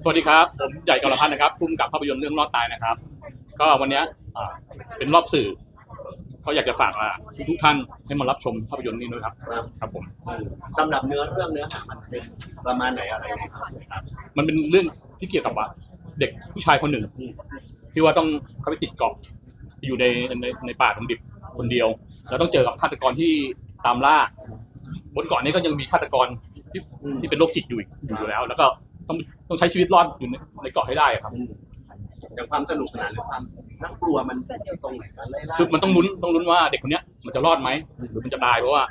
สวัสดีครับ ผมใหญ่กรพันธ์นะครับพุ่มกับภาพยนตร์เรื่องรอดตายนะครับ ก็วันเนี้ยอ่าเป็นรอบสื่อก็อยากจะฝากทุกทุกๆท่านให้มารับชมภาพยนตร์นี้ด้วยครับครับครับผมสำหรับเนื้อเรื่องเนื้อหามันเป็นประมาณไหนอะไรไงครับมันเป็นเรื่องที่เกี่ยวกับว่าเด็กผู้ชายคนหนึ่งที่ว่าต้องเข้าไปติดเกาะอยู่ในในในป่าตรงดิบคนเดียว แล้วต้องเจอกับฆาตกรที่ตามล่าบนเกาะนี้ก็ยังมีฆาตกรที่ที่เป็นโรคจิตอยู่อีกอยู่แล้ว แล้วก็ ต้องต้องใช้ชีวิตรอดอยู่ในในเกาะให้ได้อะครับอืมอย่างความสนุกสนานหรือความน่ากลัวมันอยู่ตรงไหนกันไล่ล่าคือมันต้องลุ้นต้องลุ้นว่าเด็กคนเนี้ยมันจะรอดไหมหรือมันจะตายเพราะว่า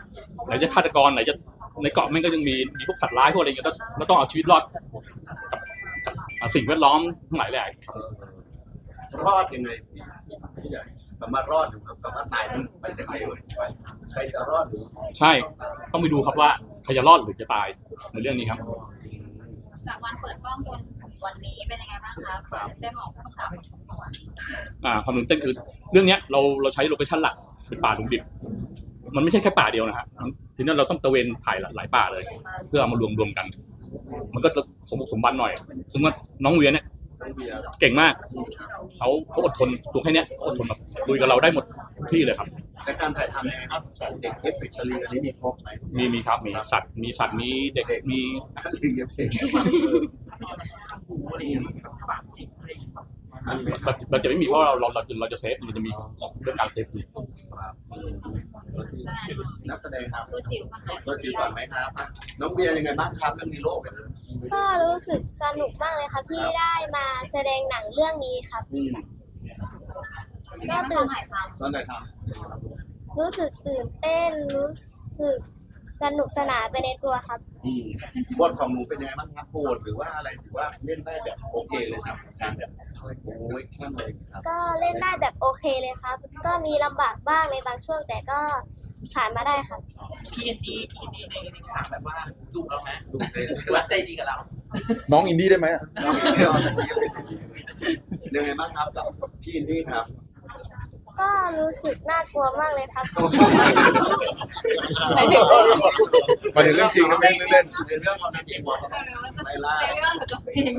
ไหนจะฆาตกรไหนจะในเกาะแม่งก็ยังมีมีพวกสัตว์ร้ายพวกอะไรอย่างเงี้ยแล้วแล้วต้องเอาชีวิตรอดกับกับอ่าสิ่งแวดล้อมทั้งหลายแหละครับรอดยังไงพี่ใหญ่คำว่ารอดหรือคำว่าตายมันเป็นยังไงเอ่ยใครจะรอดหรือใช่ ต้องไปดูครับว่าใครจะรอดหรือจะตายในเรื่องนี้ครับ จากวันเปิดกล้องจนถึงวันนี้เป็นยังไงบ้างคะความตื่นเต้นของผู้กำกับอ่าความตื่นเต้นคือ เรื่องเนี้ยเราเราใช้โลเคชั่นหลักเป็นป่าลุงดิบ มันไม่ใช่แค่ป่าเดียวนะฮะทีนั้นเราต้องตระเวนถ่ายหลายป่าเลย เพื่อเอามารวมรวมกัน มันก็จะสมบุกสมบันหน่อย ซึ่งว่าน้องเวียนเนี่ย เก่งมากเขาเขาอดทนตัวแค่เนี้ยเขาอดทนแบบลุยกับเราได้หมดทุกที่เลยครับแต่การถ่ายทำยังไงครับสัตว์เด็กเอฟเฟกต์ชลีอันนี้มีครบไหมมีมีครับมีสัตว์มีสัตว์มีเด็กมีลิงเอฟเฟกต์เราเราจะไม่มีเพราะเราเราเราจะเราจะเซฟมันจะมีเรื่องการเซฟอยู่นักแสดงครับตัวจิ๋วกันไหนตัวจริงก่อนไหมครับอะน้องเบียร์ยังไงบ้างครับเรื่องนี้โลกเนี่ย ก็รู้สึกสนุกมากเลยครับที่ได้มาแสดงหนังเรื่องนี้ครับอืมก็ตื่นถ่ายทตอนไหนทรู้สึกตื่นเต้นรู้สึกสนุกสนานไปในตัวครับำอืมบทของหนูเป็นยังไงบ้างครับโหดหรือว่าอะไรถือว่าเล่นได้แบบโอเคเลยครับการแบบโอ้ยข้ามเลยครับก็เล่นได้แบบโอเคเลยครับ ก็มีลำบากบ้างในบางช่วงแต่ก็ ผ่านมาได้ครับพี่อินดี้พี่อินดี้ในในฉากแบบว่าดุเราไหมดูเล่นหรือว่าใจดีกับเรา น้องอินดี้ได้ไหมอะน้องเบียร์ยังไงบ้างครับกับพี่อินดี้ครับก็รู้สึกน่ากลัวมากเลยครับ หมายถึงเรื่องจริงนะไม่เล่นในเรื่องความน่ากลัวของำไล่ล่าในเรื่องหรือกับจริง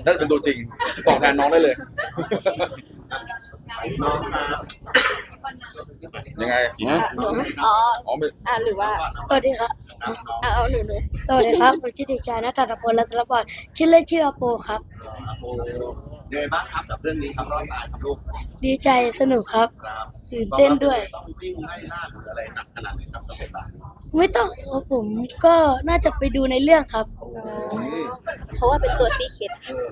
ๆน่าจะเป็นตัวจริงตอบแทนน้องได้เลยน้องครับ ยังไงอ๋ออ๋อไม่อ่าหรือว่าสวัสดีครับน้องอ่าเอาหนูเลยสวัสดีครับผมชื่อเด็กชายนัทธพลรัตนพรชื่อเล่นชื่ออโปครับ โอ้ยังไงบ้างครับกับเรื่องนี้ครับรอดตายครับลูกดีใจสนุกครับ ครับตื่นเต้นด้วย ต้องวิ่งไล่ล่าหรืออะไรหนักขนาดไหนครับกับเป็นบ้างไม่ต้องเพราะผมก็น่าจะไปดูในเรื่องครับ เพราะว่าเป็นตัวซีเค็ดเออ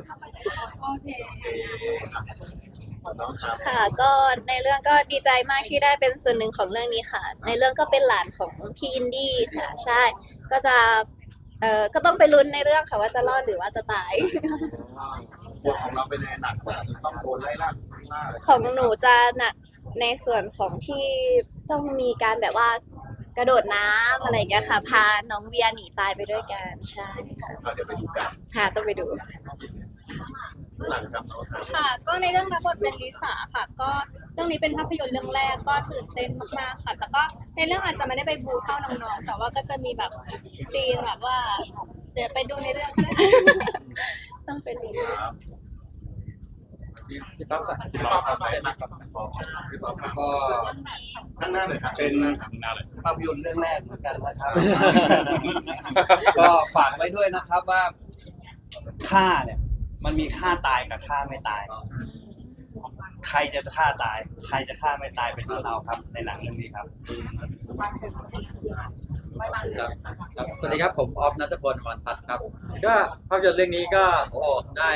โอเคน้องครับค่ะ ก็ในเรื่องก็ดีใจมากที่ได้เป็นส่วนหนึ่งของเรื่องนี้ค่ะ ในเรื่องก็เป็นหลานของพี่อินดี้ค่ะ ใช่ ก็จะเอ่อก็ต้องไปลุ้นในเรื่องค่ะว่าจะรอดหรือว่าจะตาย บทของเราเป็นไงหนักกว่าต้องโดนไล่ล่าล่าอะไรของหนูจะหนักในส่วนของที่ต้องมีการแบบว่ากระโดดน้ำอะไรอย่างเงี้ยค่ะ พาน้องเวียหนีตายไปด้วยกันใช่ค่ะเอาเดี๋ยวไปดูกัน ค่ะ ต้องไปดู หลังครับน้องครับค่ะ ก็ในเรื่องรับบทเป็นลิสาค่ะ ก็เรื่องนี้เป็นภาพยนตร์เรื่องแรกก็ตื่นเต้นมากๆค่ะ แต่ก็ในเรื่องอาจจะไม่ได้ไปบูเท่าน้องๆแต่ว่าก็จะมีแบบซีนแบบว่า เดี๋ยวไปดูในเรื่องก็ได้ ต้องไปลุ้นครับพี่ป๊อปก่อนพี่ป๊อปครับไปมาครับพี่ป๊อปพี่ป๊อปครับก็ข้างหน้าเลยครับเป็นภาพยนตร์เรื่องแรกเหมือนกันนะครับ ก็ฝากไว้ด้วยนะครับว่าฆ่าเนี่ย มันมีฆ่าตายกับฆ่าไม่ตาย ใครจะฆ่าตาย ใครจะฆ่าไม่ตายเป็นของเราครับ ในหนังเรื่องนี้ครับ ครับครับสวัสดีครับผมออฟนัทพลวรพัฒน์ครับ ก็ภาพยนตร์เรื่องนี้ก็โอ้ได้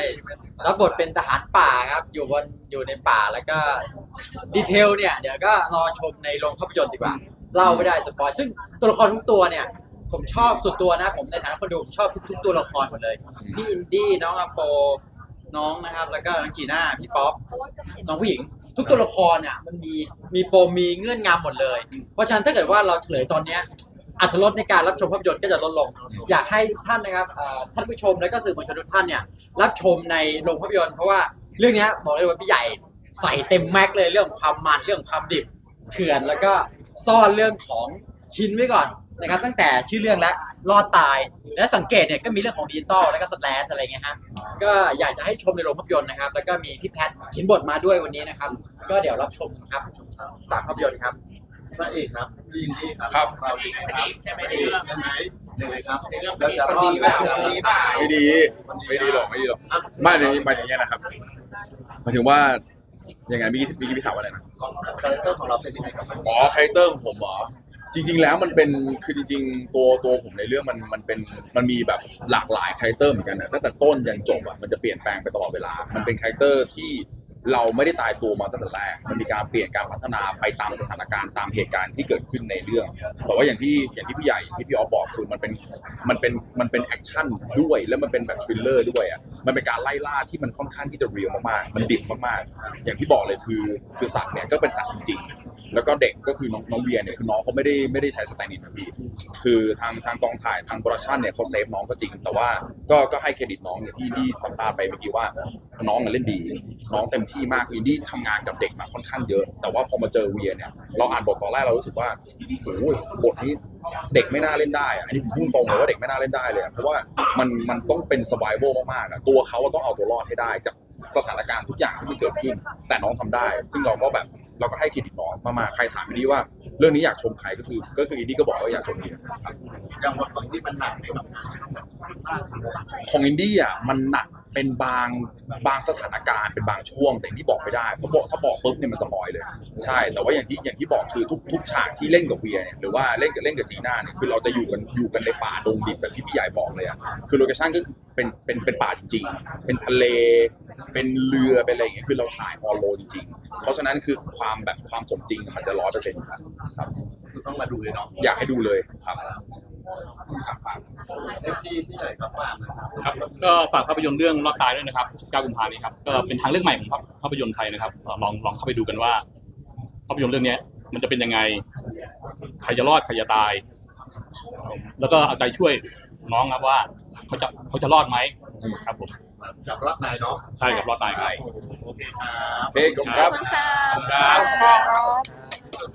รับบทเป็นทหารป่าครับอยู่บนอยู่ในป่าแล้วก็ดีเทลเนี่ยเดี๋ยวก็รอชมในโรงภาพยนตร์ดีกว่าเล่าไม่ได้สปอยซึ่งตัวละครทุกตัวเนี่ย ผมชอบสุดตัวนะ ผมในฐานะคนดูผมชอบทุกๆตัวละครหมดเลย พี่อินดี้น้องอโป น้องนะครับ แล้วก็น้องจีน่าพี่ป๊อปน้องผู้หญิง ทุกตัวละครเนี่ยมันมีมีปมมีเงื่อนงำหมดเลย เพราะฉะนั้นถ้าเกิดว่าเราเฉลยตอนเนี้ยอัตรสในการรับชมภาพยนตร์ก็จะลดลง อยากให้ท่านนะครับเอ่อท่านผู้ชมและก็สื่อมวลชนทุกท่านเนี่ยรับชมในโรงภาพยนตร์เพราะว่าเรื่องเนี้ยบอกเลยว่าพี่ใหญ่ใส่เต็มแม็กซ์เลยเรื่องของความมันเรื่องของความดิบเถื่อนแล้วก็ซ่อนเรื่องของ หินไว้ก่อนนะครับตั้งแต่ชื่อเรื่องและรอดตายและสังเกตเนี่ยก็มีเรื่องของดิจิตอลแล้วก็สแลชอะไรเงี้ยฮะก็อยากจะให้ชมในโรงภาพยนตร์นะครับ แล้วก็มีพี่แพทเขียนบทมาด้วยวันนี้นะครับ ก็เดี๋ยวรับชมครับฝากภาพยนตร์ครับพระเอกครับพี่อินดี้ครับครับเราเองครับใช่ไหมใช่ไหมยังไงครับแล้วจะรอดแบบนี้เปล่าไม่ดีไม่ดีหรอกไม่ดีหรอกไม่ในหมายถึงอย่างเงี้ยนะครับหมายถึงว่ายังไงเมื่อกี้เมื่อกี้พี่ถามว่าอะไรนะของคาแรคเตอร์ของเราเป็นยังไงครับอ๋อคาแรคเตอร์ของผมเหรอ จริง ๆ แล้วมันเป็นคือจริง ๆ ตัวตัวผมในเรื่องมันมันเป็นมันมีแบบหลากหลายคาแรคเตอร์เหมือนกันนะตั้งแต่ต้นยันจบอะมันจะเปลี่ยนแปลงไปตลอดเวลา มันเป็นคาแรคเตอร์ที่เราไม่ได้ตายตัวมาตั้งแต่แรก มันมีการเปลี่ยนการพัฒนาไปตามสถานการณ์ตามเหตุการณ์ที่เกิดขึ้นในเรื่อง แต่ว่าอย่างที่อย่างที่พี่ใหญ่ที่พี่ออฟบอกคือมันเป็นมันเป็นมันเป็นแอคชั่นด้วย แล้วมันเป็นแบบทริลเลอร์ด้วยอะ มันเป็นการไล่ล่าที่มันค่อนข้างที่จะเรียลมากๆ มันดิบมากๆ อย่างที่บอกเลยคือคือสัตว์เนี่ยก็เป็นสัตว์จริง แล้วก็เด็กก็คือน้องน้องเวียเนี่ยคือน้องเขาไม่ได้ไม่ได้ใช้สแตนดินนะพี่คือทางทางกองถ่ายทางโปรดักชันเนี่ยเขาเซฟน้องก็จริง แต่ว่าก็ก็ให้เครดิตน้องอย่างที่ที่สัมภาษณ์ไปเมื่อกี้ว่าน้องเล่นดี น้องเต็มที่มากคือที่ทำงานกับเด็กมาค่อนข้างเยอะ แต่ว่าพอมาเจอเวียเนี่ยเราอ่านบทตอนแรกเรารู้สึกว่าโอ้โหบทนี้เด็กไม่น่าเล่นได้อะอันนี้ผมพูดตรงเลยว่าเด็กไม่น่าเล่นได้เลยเพราะว่ามันมันต้องเป็นสบายโวมากๆอะตัวเขาต้องเอาตัวรอดให้ได้จากสถานการณ์ทุกอย่างที่มันเกิดขึ้น แต่น้องทำได้ ซึ่งเราก็แบบ เราก็ให้เครดิตน้องมากๆใครถามอินดี้ว่า เรื่องนี้อยากชมใครก็คือ ก็คืออินดี้ก็บอกว่าอยากชมเวียครับอย่างบทของที่มันหนักไหมครับของอินดี้อะมันหนัก เป็นบางบางสถานการณ์เป็นบางช่วงแต่ที่บอกไม่ได้เพราะบอกถ้าบอกปุ๊บเนี่ยมันสปอยเลย ใช่ แต่ว่าอย่างที่อย่างที่บอกคือทุกทุกฉากที่เล่นกับเวียเนี่ยหรือว่าเล่นกับเล่นกับจีน่าเนี่ยคือเราจะอยู่กันอยู่กันในป่าดงดิบแบบที่พี่ใหญ่บอกเลยอะคือโลเคชั่นก็คือเป็นเป็นเป็นป่าจริง ๆ เป็นทะเล เป็นเรือเป็นอะไรอย่างเงี้ยคือเราถ่ายออโลจริง ๆ เพราะฉะนั้นคือความแบบความสมจริงมันจะร้อยเปอร์เซ็นต์ครับครับคือต้องมาดูเลยเนาะอยากให้ดูเลยครับ ขับฝากพี่พี่ใหญ่ครับฝากนะครับครับก็ฝากภาพยนตร์เรื่องรอดตายด้วยนะครับ19กุมภาพันธ์นี้ครับก็เป็นทางเลือกใหม่ของภาพภาพยนตร์ไทยนะครับเอ่อลองลองเข้าไปดูกันว่าภาพยนตร์เรื่องเนี้ยมันจะเป็นยังไงใครจะรอดใครจะตาย แล้วก็เอาใจช่วยน้องครับว่าเขาจะเขาจะรอดไหมครับผมกับรอบนายเนาะใช่กับรอดตายครับโอเคครับโอเคขอบคุณครับขอบคุณค่ะครับ